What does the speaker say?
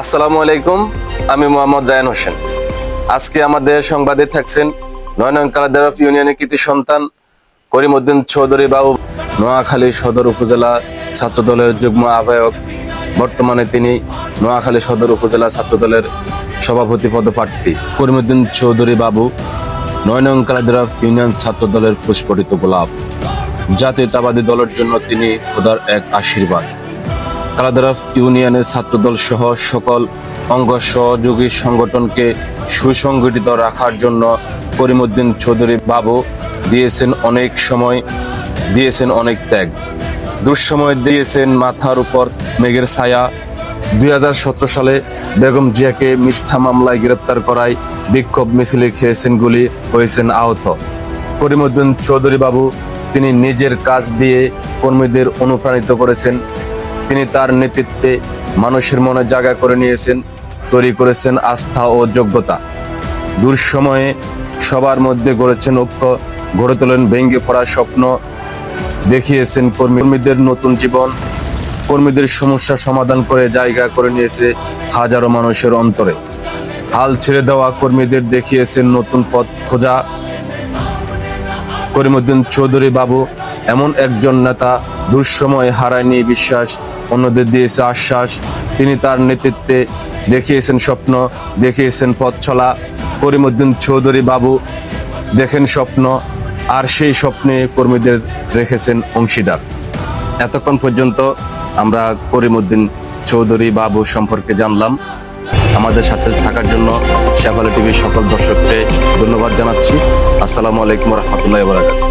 আসসালামু আলাইকুম, আমি মোহাম্মদ জায়ান হোসেন। আজকে আমাদের সংবাদে থাকছেন নয়নং কালাদারফ ইউনিয়নের কৃতি সন্তান করিমউদ্দিন চৌধুরী বাবু। নোয়াখালী সদর উপজেলা ছাত্র দলের যুগ্ম আহ্বায়ক। বর্তমানে তিনি নোয়াখালী সদর উপজেলা ছাত্র দলের সভাপতি পদপ্রার্থী। করিমউদ্দিন চৌধুরী বাবু নয়নং কালাদারফ ইউনিয়ন ছাত্র দলের পুষ্পরিত গোলাপ। জাতীয়তাবাদী দলের জন্য তিনি খোদার এক আশীর্বাদ। কালাদারাফ ইউনিয়নের ছাত্রদল সহ সকল অঙ্গ সহযোগী সংগঠনকে সুসংগঠিত রাখার জন্য করিমউদ্দিন চৌধুরী বাবু দিয়েছেন অনেক সময়, দিয়েছেন অনেক ত্যাগ। দুঃসময় দিয়েছেন মাথার উপর মেঘের ছায়া। দুই হাজার সতেরো সালে বেগম জিয়াকে মিথ্যা মামলায় গ্রেপ্তার করায় বিক্ষোভ মিছিলে খেয়েছেন গুলি, হয়েছেন আহত। করিমউদ্দিন চৌধুরী বাবু তিনি নিজের কাজ দিয়ে কর্মীদের অনুপ্রাণিত করেছেন। তিনি তার নেতৃত্বে মানুষের মনে জায়গা করে নিয়েছেন, তৈরি করেছেন আস্থা ও যোগ্যতা। দুঃসময়ে সবার মধ্যে গড়েছেন ঐক্য, গড়ে তোলেন ভেঙ্গে পড়া স্বপ্ন, দেখিয়েছেন কর্মীদের নতুন জীবন, কর্মীদের সমস্যা সমাধান করে জায়গা করে নিয়েছে হাজারো মানুষের অন্তরে। হাল ছেড়ে দেওয়া কর্মীদের দেখিয়েছেন নতুন পথ খোঁজা। করিমউদ্দিন চৌধুরী বাবু এমন একজন নেতা দুঃসময় হারায়নি বিশ্বাস অন্যদের দিয়েছে আশ্বাস। তিনি তার নেতৃত্বে দেখিয়েছেন স্বপ্ন, দেখিয়েছেন পথ চলা। করিমউদ্দিন চৌধুরী বাবু দেখেন স্বপ্ন, আর সেই স্বপ্নে কর্মীদের রেখেছেন অংশীদার। এতক্ষণ পর্যন্ত আমরা করিমুদ্দিন চৌধুরী বাবু সম্পর্কে জানলাম। আমাদের সাথে থাকার জন্য শেফালি টিভির সকল দর্শককে ধন্যবাদ জানাচ্ছি। আসসালামু আলাইকুম রহমতুল্লাহ বরাকাত